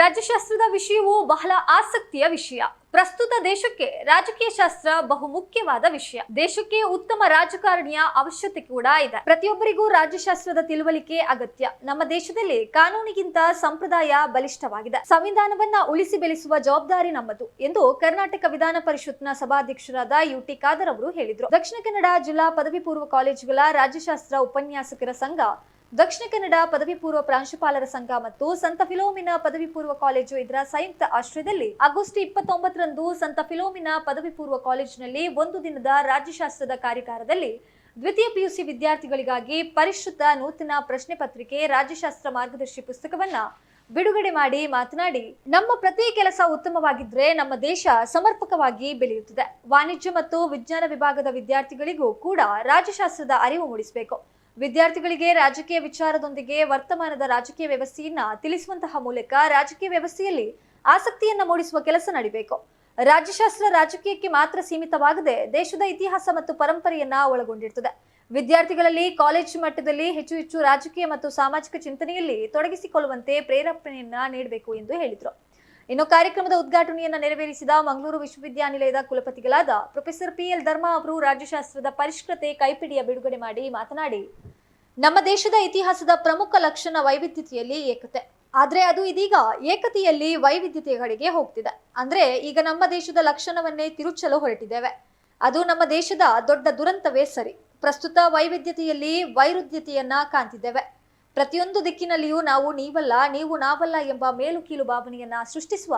ರಾಜ್ಯಶಾಸ್ತ್ರದ ವಿಷಯವು ಬಹಳ ಆಸಕ್ತಿಯ ವಿಷಯ. ಪ್ರಸ್ತುತ ದೇಶಕ್ಕೆ ರಾಜಕೀಯ ಶಾಸ್ತ್ರ ಬಹು ಮುಖ್ಯವಾದ ವಿಷಯ. ದೇಶಕ್ಕೆ ಉತ್ತಮ ರಾಜಕಾರಣಿಯ ಅವಶ್ಯಕತೆ ಕೂಡ ಇದೆ. ಪ್ರತಿಯೊಬ್ಬರಿಗೂ ರಾಜ್ಯಶಾಸ್ತ್ರದ ತಿಳುವಳಿಕೆ ಅಗತ್ಯ. ನಮ್ಮ ದೇಶದಲ್ಲಿ ಕಾನೂನಿಗಿಂತ ಸಂಪ್ರದಾಯ ಬಲಿಷ್ಠವಾಗಿದೆ. ಸಂವಿಧಾನವನ್ನ ಉಳಿಸಿ ಬೆಳೆಸುವ ಜವಾಬ್ದಾರಿ ನಮ್ಮದು ಎಂದು ಕರ್ನಾಟಕ ವಿಧಾನ ಪರಿಷತ್ನ ಸಭಾಧ್ಯಕ್ಷರಾದ ಯು ಟಿ ಖಾದರ್ ಅವರು ಹೇಳಿದರು. ದಕ್ಷಿಣ ಕನ್ನಡ ಜಿಲ್ಲಾ ಪದವಿ ಪೂರ್ವ ಕಾಲೇಜುಗಳ ರಾಜ್ಯಶಾಸ್ತ್ರ ಉಪನ್ಯಾಸಕರ ಸಂಘ ದಕ್ಷಿಣ ಕನ್ನಡ ಪದವಿ ಪೂರ್ವ ಪ್ರಾಂಶುಪಾಲರ ಸಂಘ ಮತ್ತು ಸಂತ ಫಿಲೋಮಿನ ಪದವಿ ಪೂರ್ವ ಕಾಲೇಜು ಇದರ ಸಂಯುಕ್ತ ಆಶ್ರಯದಲ್ಲಿ ಆಗಸ್ಟ್ ಇಪ್ಪತ್ತೊಂಬತ್ತರಂದು ಸಂತ ಫಿಲೋಮಿನ ಪದವಿ ಪೂರ್ವ ಕಾಲೇಜಿನಲ್ಲಿ ಒಂದು ದಿನದ ರಾಜ್ಯಶಾಸ್ತ್ರದ ಕಾರ್ಯಾಗಾರದಲ್ಲಿ ದ್ವಿತೀಯ ಪಿಯುಸಿ ವಿದ್ಯಾರ್ಥಿಗಳಿಗಾಗಿ ಪರಿಷ್ಕೃತ ನೂತನ ಪ್ರಶ್ನೆ ಪತ್ರಿಕೆ ರಾಜ್ಯಶಾಸ್ತ್ರ ಮಾರ್ಗದರ್ಶಿ ಪುಸ್ತಕವನ್ನ ಬಿಡುಗಡೆ ಮಾಡಿ ಮಾತನಾಡಿ, ನಮ್ಮ ಪ್ರತಿ ಕೆಲಸ ಉತ್ತಮವಾಗಿದ್ರೆ ನಮ್ಮ ದೇಶ ಸಮರ್ಪಕವಾಗಿ ಬೆಳೆಯುತ್ತದೆ. ವಾಣಿಜ್ಯ ಮತ್ತು ವಿಜ್ಞಾನ ವಿಭಾಗದ ವಿದ್ಯಾರ್ಥಿಗಳಿಗೂ ಕೂಡ ರಾಜ್ಯಶಾಸ್ತ್ರದ ಅರಿವು ಮೂಡಿಸಬೇಕು. ವಿದ್ಯಾರ್ಥಿಗಳಿಗೆ ರಾಜಕೀಯ ವಿಚಾರದೊಂದಿಗೆ ವರ್ತಮಾನದ ರಾಜಕೀಯ ವ್ಯವಸ್ಥೆಯನ್ನ ತಿಳಿಸುವಂತಹ ಮೂಲಕ ರಾಜಕೀಯ ವ್ಯವಸ್ಥೆಯಲ್ಲಿ ಆಸಕ್ತಿಯನ್ನ ಮೂಡಿಸುವ ಕೆಲಸ ನಡಿಬೇಕು. ರಾಜ್ಯಶಾಸ್ತ್ರ ರಾಜಕೀಯಕ್ಕೆ ಮಾತ್ರ ಸೀಮಿತವಾಗದೆ ದೇಶದ ಇತಿಹಾಸ ಮತ್ತು ಪರಂಪರೆಯನ್ನ ಒಳಗೊಂಡಿರ್ತದೆ. ವಿದ್ಯಾರ್ಥಿಗಳಲ್ಲಿ ಕಾಲೇಜ್ ಮಟ್ಟದಲ್ಲಿ ಹೆಚ್ಚು ಹೆಚ್ಚು ರಾಜಕೀಯ ಮತ್ತು ಸಾಮಾಜಿಕ ಚಿಂತನೆಯಲ್ಲಿ ತೊಡಗಿಸಿಕೊಳ್ಳುವಂತೆ ಪ್ರೇರೇಪಣೆಯನ್ನ ನೀಡಬೇಕು ಎಂದು ಹೇಳಿದರು. ಇನ್ನು ಕಾರ್ಯಕ್ರಮದ ಉದ್ಘಾಟನೆಯನ್ನು ನೆರವೇರಿಸಿದ ಮಂಗಳೂರು ವಿಶ್ವವಿದ್ಯಾನಿಲಯದ ಕುಲಪತಿಗಳಾದ ಪ್ರೊಫೆಸರ್ ಪಿ ಎಲ್ ಧರ್ಮ ಅವರು ರಾಜ್ಯಶಾಸ್ತ್ರದ ಪರಿಷ್ಕೃತೆ ಕೈಪಿಡಿಯ ಬಿಡುಗಡೆ ಮಾಡಿ ಮಾತನಾಡಿ, ನಮ್ಮ ದೇಶದ ಇತಿಹಾಸದ ಪ್ರಮುಖ ಲಕ್ಷಣ ವೈವಿಧ್ಯತೆಯಲ್ಲಿ ಏಕತೆ. ಆದ್ರೆ ಅದು ಇದೀಗ ಏಕತೆಯಲ್ಲಿ ವೈವಿಧ್ಯತೆಗಳಿಗೆ ಹೋಗ್ತಿದೆ. ಅಂದ್ರೆ ಈಗ ನಮ್ಮ ದೇಶದ ಲಕ್ಷಣವನ್ನೇ ತಿರುಚಲು ಹೊರಟಿದ್ದೇವೆ. ಅದು ನಮ್ಮ ದೇಶದ ದೊಡ್ಡ ದುರಂತವೇ ಸರಿ. ಪ್ರಸ್ತುತ ವೈವಿಧ್ಯತೆಯಲ್ಲಿ ವೈರುಧ್ಯತೆಯನ್ನ ಕಾಣ್ತಿದ್ದೇವೆ. ಪ್ರತಿಯೊಂದು ದಿಕ್ಕಿನಲ್ಲಿಯೂ ನಾವು ನೀವಲ್ಲ, ನೀವು ನಾವಲ್ಲ ಎಂಬ ಮೇಲು ಕೀಲು ಭಾವನೆಯನ್ನ ಸೃಷ್ಟಿಸುವ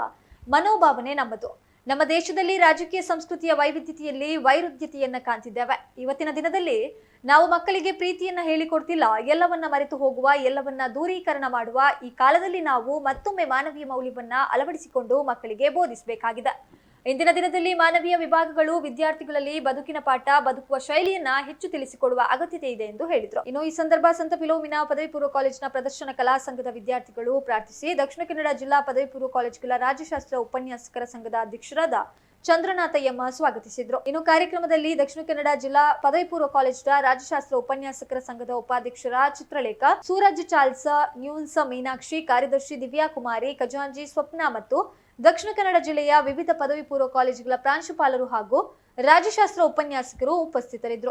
ಮನೋಭಾವನೆ ನಮ್ಮದು. ನಮ್ಮ ದೇಶದಲ್ಲಿ ರಾಜಕೀಯ ಸಂಸ್ಕೃತಿಯ ವೈವಿಧ್ಯತೆಯಲ್ಲಿ ವೈರುಧ್ಯತೆಯನ್ನ ಕಾಣ್ತಿದ್ದೇವೆ. ಇವತ್ತಿನ ದಿನದಲ್ಲಿ ನಾವು ಮಕ್ಕಳಿಗೆ ಪ್ರೀತಿಯನ್ನ ಹೇಳಿಕೊಡ್ತಿಲ್ಲ, ಎಲ್ಲವನ್ನ ಮರೆತು ಹೋಗುವ, ಎಲ್ಲವನ್ನ ದೂರೀಕರಣ ಮಾಡುವ ಈ ಕಾಲದಲ್ಲಿ ನಾವು ಮತ್ತೊಮ್ಮೆ ಮಾನವೀಯ ಮೌಲ್ಯವನ್ನ ಅಳವಡಿಸಿಕೊಂಡು ಮಕ್ಕಳಿಗೆ ಬೋಧಿಸಬೇಕಾಗಿದೆ. ಇಂದಿನ ದಿನದಲ್ಲಿ ಮಾನವೀಯ ವಿಭಾಗಗಳು ವಿದ್ಯಾರ್ಥಿಗಳಲ್ಲಿ ಬದುಕಿನ ಪಾಠ, ಬದುಕುವ ಶೈಲಿಯನ್ನ ಹೆಚ್ಚು ತಿಳಿಸಿಕೊಡುವ ಅಗತ್ಯತೆ ಇದೆ ಎಂದು ಹೇಳಿದರು. ಇನ್ನು ಈ ಸಂದರ್ಭ ಸಂತ ಫಿಲೋಮಿನ ಪದವಿ ಪೂರ್ವ ಕಾಲೇಜಿನ ಪ್ರದರ್ಶನ ಕಲಾ ಸಂಘದ ವಿದ್ಯಾರ್ಥಿಗಳು ಪ್ರಾರ್ಥಿಸಿ ದಕ್ಷಿಣ ಕನ್ನಡ ಜಿಲ್ಲಾ ಪದವಿ ಪೂರ್ವ ಕಾಲೇಜುಗಳ ರಾಜ್ಯಶಾಸ್ತ್ರ ಉಪನ್ಯಾಸಕರ ಸಂಘದ ಅಧ್ಯಕ್ಷರಾದ ಚಂದ್ರನಾಥ ಎಮ್ಮ ಸ್ವಾಗತಿಸಿದ್ರು. ಇನ್ನು ಕಾರ್ಯಕ್ರಮದಲ್ಲಿ ದಕ್ಷಿಣ ಕನ್ನಡ ಜಿಲ್ಲಾ ಪದವಿ ಪೂರ್ವ ಕಾಲೇಜಿನ ರಾಜ್ಯಶಾಸ್ತ್ರ ಉಪನ್ಯಾಸಕರ ಸಂಘದ ಉಪಾಧ್ಯಕ್ಷರ ಚಿತ್ರಲೇಖ, ಸೂರಜ್ ಚಾಲ್ಸ, ನ್ಯೂನ್ಸ ಮೀನಾಕ್ಷಿ, ಕಾರ್ಯದರ್ಶಿ ದಿವ್ಯಾ ಕುಮಾರಿ ಖಜಾಂಜಿ ಸ್ವಪ್ನ ಮತ್ತು ದಕ್ಷಿಣ ಕನ್ನಡ ಜಿಲ್ಲೆಯ ವಿವಿಧ ಪದವಿ ಪೂರ್ವ ಕಾಲೇಜುಗಳ ಪ್ರಾಂಶುಪಾಲರು ಹಾಗೂ ರಾಜ್ಯಶಾಸ್ತ್ರ ಉಪನ್ಯಾಸಕರು ಉಪಸ್ಥಿತರಿದ್ದರು.